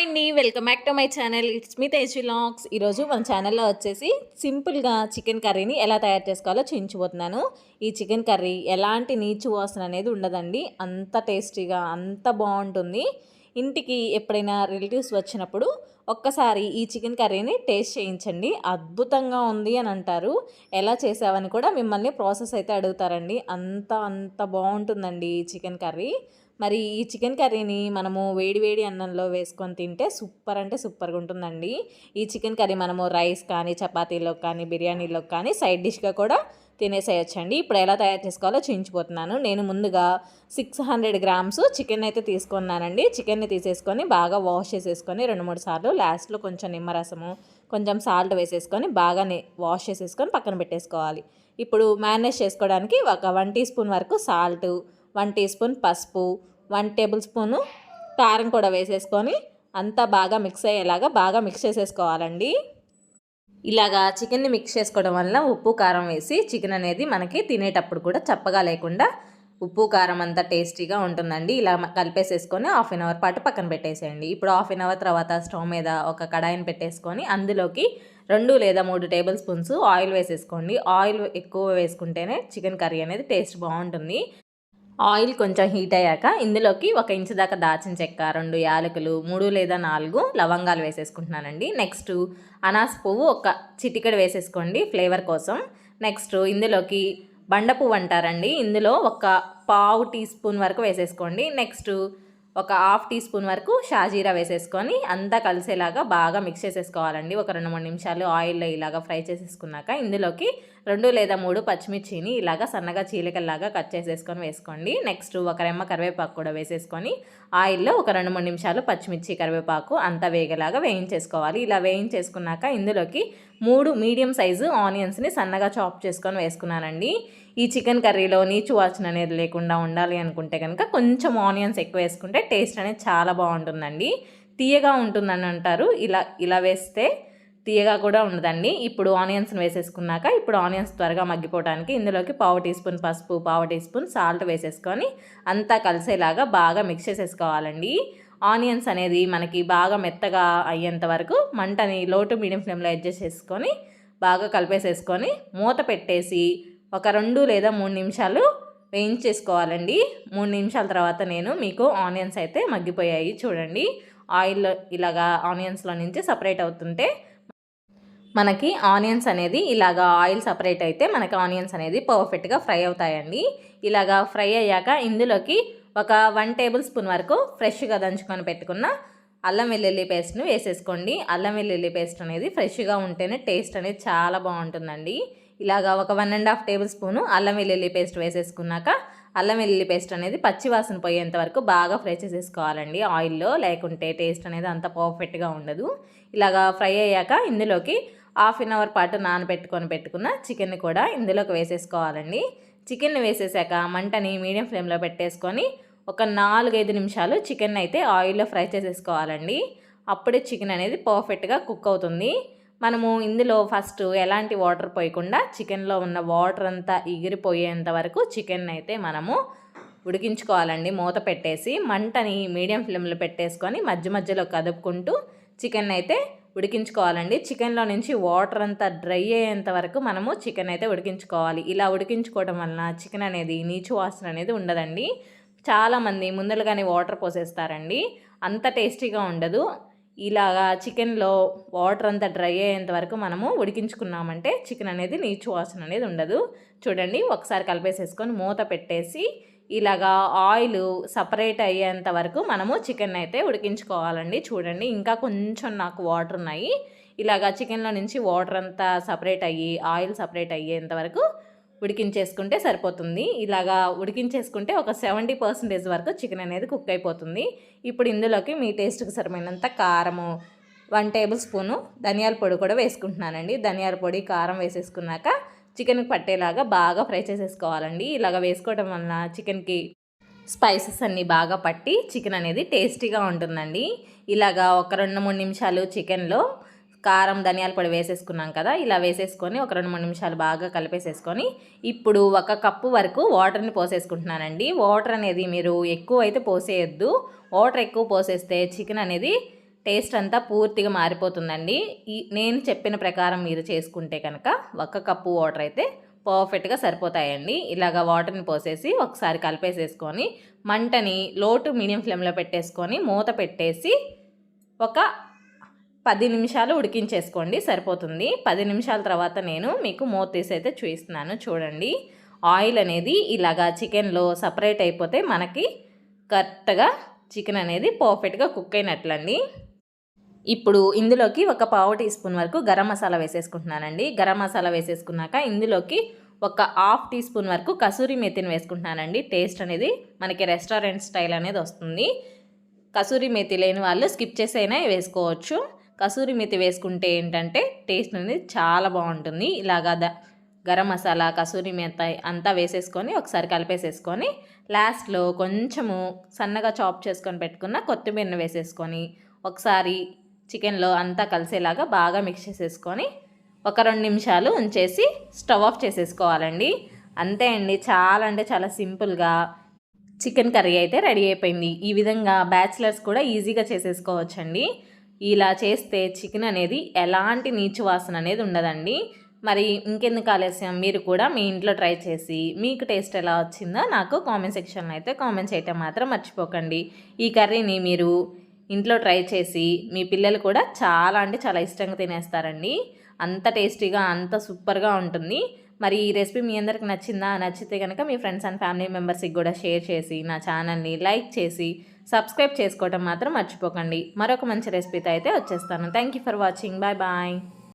Hi అండి. Welcome back to my channel. It's me Tej ఈరోజు మన ఛానల్లో వచ్చేసి సింపుల్గా చికెన్ కర్రీని ఎలా తయారు చేసుకోవాలో చూపించబోతున్నాను. ఈ చికెన్ కర్రీ ఎలాంటి నీచు వాసన అనేది ఉండదండి. అంత టేస్టీగా అంత బాగుంటుంది. ఇంటికి ఎప్పుడైనా రిలేటివ్స్ వచ్చినప్పుడు ఒక్కసారి ఈ చికెన్ కర్రీని టేస్ట్ చేయించండి. అద్భుతంగా ఉంది అని అంటారు. ఎలా చేసావని కూడా మిమ్మల్ని ప్రాసెస్ అయితే అడుగుతారండి. అంత అంత బాగుంటుందండి ఈ చికెన్ కర్రీ. మరి ఈ చికెన్ కర్రీని మనము వేడివేడి అన్నంలో వేసుకొని తింటే సూపర్ అంటే సూపర్గా ఉంటుందండి. ఈ చికెన్ కర్రీ మనము రైస్ కానీ చపాతీలో కానీ బిర్యానీలో కానీ సైడ్ డిష్గా కూడా తినేసేయచ్చండి. ఇప్పుడు ఎలా తయారు చేసుకోవాలో చూయించిపోతున్నాను నేను ముందుగా సిక్స్ హండ్రెడ్ గ్రామ్స్ చికెన్ అయితే తీసుకున్నానండి. చికెన్ని తీసేసుకొని బాగా వాష్ చేసేసుకొని రెండు మూడు సార్లు లాస్ట్లో కొంచెం నిమ్మరసము కొంచెం సాల్ట్ వేసేసుకొని బాగా వాష్ చేసేసుకొని పక్కన పెట్టేసుకోవాలి. ఇప్పుడు మ్యారినేట్ చేసుకోవడానికి ఒక వన్ టీ స్పూన్ వరకు సాల్ట్ వన్ టీ స్పూన్ పసుపు వన్ టేబుల్ స్పూను కారం కూడా వేసేసుకొని అంతా బాగా మిక్స్ అయ్యేలాగా బాగా మిక్స్ చేసేసుకోవాలండి. ఇలాగా చికెన్ని మిక్స్ చేసుకోవడం వల్ల ఉప్పు కారం వేసి చికెన్ అనేది మనకి తినేటప్పుడు కూడా చప్పగా లేకుండా ఉప్పు కారం అంతా టేస్టీగా ఉంటుందండి. ఇలా కలిపేసేసుకొని హాఫ్ అన్ అవర్ పాటు పక్కన పెట్టేసేయండి. ఇప్పుడు హాఫ్ అన్ అవర్ తర్వాత స్టవ్ మీద ఒక కడాయిని పెట్టేసుకొని అందులోకి రెండు లేదా మూడు టేబుల్ స్పూన్స్ ఆయిల్ వేసేసుకోండి. ఆయిల్ ఎక్కువ వేసుకుంటేనే చికెన్ కర్రీ అనేది టేస్ట్ బాగుంటుంది. ఆయిల్ కొంచెం హీట్ అయ్యాక ఇందులోకి ఒక ఇంచు దాకా దాచిన చెక్క రెండు యాలకులు మూడు లేదా నాలుగు లవంగాలు వేసేసుకుంటున్నానండి. నెక్స్ట్ అనాస పువ్వు ఒక చిటికెడు వేసేసుకోండి ఫ్లేవర్ కోసం. నెక్స్ట్ ఇందులోకి బండ పువ్వు అంటారండి. ఇందులో ఒక పావు టీ స్పూన్ వరకు వేసేసుకోండి. నెక్స్ట్ ఒక హాఫ్ టీ స్పూన్ వరకు షాజీరా వేసేసుకొని అంతా కలిసేలాగా బాగా మిక్స్ చేసేసుకోవాలండి. ఒక రెండు మూడు నిమిషాలు ఆయిల్లో ఇలాగా ఫ్రై చేసేసుకున్నాక ఇందులోకి రెండు లేదా మూడు పచ్చిమిర్చిని ఇలాగా సన్నగా చీలికల్లాగా కట్ చేసేసుకొని వేసుకోండి. నెక్స్ట్ ఒక రెమ్మ కరివేపాకు కూడా వేసేసుకొని ఆయిల్లో ఒక రెండు మూడు నిమిషాలు పచ్చిమిర్చి కరివేపాకు అంతా వేగేలాగా వేయించేసుకోవాలి. ఇలా వేయించేసుకున్నాక ఇందులోకి మూడు మీడియం సైజు ఆనియన్స్ని సన్నగా చాప్ చేసుకొని వేసుకున్నానండి. ఈ చికెన్ కర్రీలో నీచు వాసన అనేది లేకుండా ఉండాలి అనుకుంటే కనుక కొంచెం ఆనియన్స్ ఎక్కువ వేసుకుంటే టేస్ట్ అనేది చాలా బాగుంటుందండి. తీయగా ఉంటుందని అంటారు. ఇలా ఇలా వేస్తే తీయగా కూడా ఉండదండి. ఇప్పుడు ఆనియన్స్ని వేసేసుకున్నాక ఇప్పుడు ఆనియన్స్ త్వరగా మగ్గిపోవడానికి ఇందులోకి పావు టీ స్పూన్ పసుపు పావు టీ స్పూన్ సాల్ట్ వేసేసుకొని అంతా కలిసేలాగా బాగా మిక్స్ చేసేసుకోవాలండి. ఆనియన్స్ అనేది మనకి బాగా మెత్తగా అయ్యేంత వరకు మంటని లో టు మీడియం ఫ్లేమ్లో అడ్జస్ట్ చేసుకొని బాగా కలిపేసేసుకొని మూత పెట్టేసి ఒక రెండు లేదా మూడు నిమిషాలు వేయించేసుకోవాలండి. మూడు నిమిషాల తర్వాత నేను మీకు ఆనియన్స్ అయితే మగ్గిపోయాయి చూడండి. ఆయిల్ ఇలాగా ఆనియన్స్లో నుంచి సపరేట్ అవుతుంటే మనకి ఆనియన్స్ అనేది ఇలాగా ఆయిల్ సపరేట్ అయితే మనకి ఆనియన్స్ అనేది పర్ఫెక్ట్గా ఫ్రై అవుతాయండి. ఇలాగా ఫ్రై అయ్యాక ఇందులోకి ఒక వన్ టేబుల్ స్పూన్ వరకు ఫ్రెష్గా దంచుకొని పెట్టుకున్న అల్లం వెల్లుల్లి పేస్ట్ను వేసేసుకోండి. అల్లం వెల్లుల్లి పేస్ట్ అనేది ఫ్రెష్గా ఉంటేనే టేస్ట్ అనేది చాలా బాగుంటుందండి. ఇలాగా ఒక one and half tablespoon అల్లం వెల్లుల్లి పేస్ట్ వేసేసుకున్నాక అల్లం వెల్లుల్లి పేస్ట్ అనేది పచ్చివాసన పోయేంత వరకు బాగా ఫ్రై చేసేసుకోవాలండి. ఆయిల్లో లేకుంటే టేస్ట్ అనేది అంత పర్ఫెక్ట్గా ఉండదు. ఇలాగా ఫ్రై అయ్యాక ఇందులోకి హాఫ్ అన్ అవర్ పాటు నానబెట్టుకొని పెట్టుకున్న చికెన్ని కూడా ఇందులోకి వేసేసుకోవాలండి. చికెన్ని వేసేసాక మంటని మీడియం ఫ్లేమ్లో పెట్టేసుకొని ఒక నాలుగైదు నిమిషాలు చికెన్ అయితే ఆయిల్లో ఫ్రై చేసేసుకోవాలండి. అప్పుడే చికెన్ అనేది పర్ఫెక్ట్గా కుక్ అవుతుంది. మనము ఇందులో ఫస్ట్ ఎలాంటి వాటర్ పోయకుండా చికెన్లో ఉన్న వాటర్ అంతా ఎగిరిపోయేంత వరకు చికెన్ అయితే మనము ఉడికించుకోవాలండి. మూత పెట్టేసి మంటని మీడియం ఫ్లేమ్లో పెట్టేసుకొని మధ్య మధ్యలో కదుపుకుంటూ చికెన్ అయితే ఉడికించుకోవాలండి. చికెన్లో నుంచి వాటర్ అంతా డ్రై అయ్యేంత వరకు మనము చికెన్ అయితే ఉడికించుకోవాలి. ఇలా ఉడికించుకోవడం వలన చికెన్ అనేది నీచు వాసన అనేది ఉండదండి. చాలామంది ముందలుగానే వాటర్ పోసేస్తారండి. అంత టేస్టీగా ఉండదు. ఇలాగా చికెన్లో వాటర్ అంతా డ్రై అయ్యేంత వరకు మనము ఉడికించుకున్నామంటే చికెన్ అనేది నీచు వాసన అనేది ఉండదు. చూడండి ఒకసారి కలిపేసేసుకొని మూత పెట్టేసి ఇలాగా ఆయిల్ సపరేట్ అయ్యేంత వరకు మనము చికెన్ అయితే ఉడికించుకోవాలండి. చూడండి ఇంకా కొంచెం నాకు వాటర్ ఉన్నాయి. ఇలాగా చికెన్లో నుంచి వాటర్ అంతా సపరేట్ అయ్యి ఆయిల్ సపరేట్ అయ్యేంత వరకు ఉడికించేసుకుంటే సరిపోతుంది. ఇలాగా ఉడికించేసుకుంటే ఒక సెవెంటీ పర్సెంటేజ్ వరకు చికెన్ అనేది కుక్ అయిపోతుంది. ఇప్పుడు ఇందులోకి మీ టేస్ట్కి సరిపోయినంత కారము వన్ టేబుల్ స్పూను ధనియాల పొడి కూడా వేసుకుంటున్నానండి. ధనియాల పొడి కారం వేసేసుకున్నాక చికెన్కి పట్టేలాగా బాగా ఫ్రై చేసేసుకోవాలండి. ఇలాగ వేసుకోవడం వలన చికెన్కి స్పైసెస్ అన్నీ బాగా పట్టి చికెన్ అనేది టేస్టీగా ఉంటుందండి. ఇలాగా ఒక రెండు మూడు నిమిషాలు చికెన్లో కారం ధనియాల పొడి వేసేసుకున్నాం కదా ఇలా వేసేసుకొని ఒక రెండు మూడు నిమిషాలు బాగా కలిపేసేసుకొని ఇప్పుడు ఒక కప్పు వరకు వాటర్ని పోసేసుకుంటున్నానండి. వాటర్ అనేది మీరు ఎక్కువ అయితే పోసేయద్దు. వాటర్ ఎక్కువ పోసేస్తే చికెన్ అనేది టేస్ట్ అంతా పూర్తిగా మారిపోతుందండి. ఈ నేను చెప్పిన ప్రకారం మీరు చేసుకుంటే కనుక ఒక కప్పు వాటర్ అయితే పర్ఫెక్ట్గా సరిపోతాయండి. ఇలాగ వాటర్ని పోసేసి ఒకసారి కలిపేసేసుకొని మంటని లో టు మీడియం ఫ్లేమ్లో పెట్టేసుకొని మూత పెట్టేసి ఒక పది నిమిషాలు ఉడికించేసుకోండి సరిపోతుంది. పది నిమిషాల తర్వాత నేను మీకు మూత తీసి అయితే చూపిస్తున్నాను చూడండి. ఆయిల్ అనేది ఇలాగా చికెన్లో సపరేట్ అయిపోతే మనకి కరెక్ట్గా చికెన్ అనేది పర్ఫెక్ట్గా కుక్ అయినట్లండి. ఇప్పుడు ఇందులోకి ఒక పావు టీ స్పూన్ వరకు గరం మసాలా వేసేసుకుంటున్నానండి. గరం మసాలా వేసేసుకున్నాక ఇందులోకి ఒక హాఫ్ టీ స్పూన్ వరకు కసూరి మెతిని వేసుకుంటున్నానండి. టేస్ట్ అనేది మనకి రెస్టారెంట్ స్టైల్ అనేది వస్తుంది. కసూరి మెతి లేని వాళ్ళు స్కిప్ చేసైనా వేసుకోవచ్చు. కసూరి మెతి వేసుకుంటే ఏంటంటే టేస్ట్ అనేది చాలా బాగుంటుంది. ఇలాగా గరం మసాలా కసూరి మేత అంతా వేసేసుకొని ఒకసారి కలిపేసేసుకొని లాస్ట్లో కొంచెము సన్నగా చాప్ చేసుకొని పెట్టుకున్న కొత్తిమీరను వేసేసుకొని ఒకసారి చికెన్లో అంతా కలిసేలాగా బాగా మిక్స్ చేసేసుకొని ఒక రెండు నిమిషాలు ఉంచేసి స్టవ్ ఆఫ్ చేసేసుకోవాలండి. అంతే అండి చాలా అంటే చాలా సింపుల్గా చికెన్ కర్రీ అయితే రెడీ అయిపోయింది. ఈ విధంగా బ్యాచిలర్స్ కూడా ఈజీగా చేసేసుకోవచ్చండి. ఇలా చేస్తే చికెన్ అనేది ఎలాంటి నీచు వాసన అనేది ఉండదండి. మరి ఇంకెందుకు ఆలస్యం? మీరు కూడా మీ ఇంట్లో ట్రై చేసి మీకు టేస్ట్ ఎలా వచ్చిందో నాకు కామెంట్ సెక్షన్లో అయితే కామెంట్ చేయటం మాత్రం మర్చిపోకండి. ఈ కర్రీని మీరు ఇంట్లో ట్రై చేసి మీ పిల్లలు కూడా చాలా అంటే చాలా ఇష్టంగా తినేస్తారండి. అంత టేస్టీగా అంత సూపర్గా ఉంటుంది. మరి ఈ రెసిపీ మీ అందరికి నచ్చిందా? నచ్చితే కనుక మీ ఫ్రెండ్స్ అండ్ ఫ్యామిలీ మెంబర్స్కి కూడా షేర్ చేసి నా ఛానల్ని లైక్ చేసి సబ్స్క్రైబ్ చేసుకోవడం మాత్రం మర్చిపోకండి. మరొక మంచి రెసిపీతో అయితే వచ్చేస్తాను. Thank you for watching. Bye bye.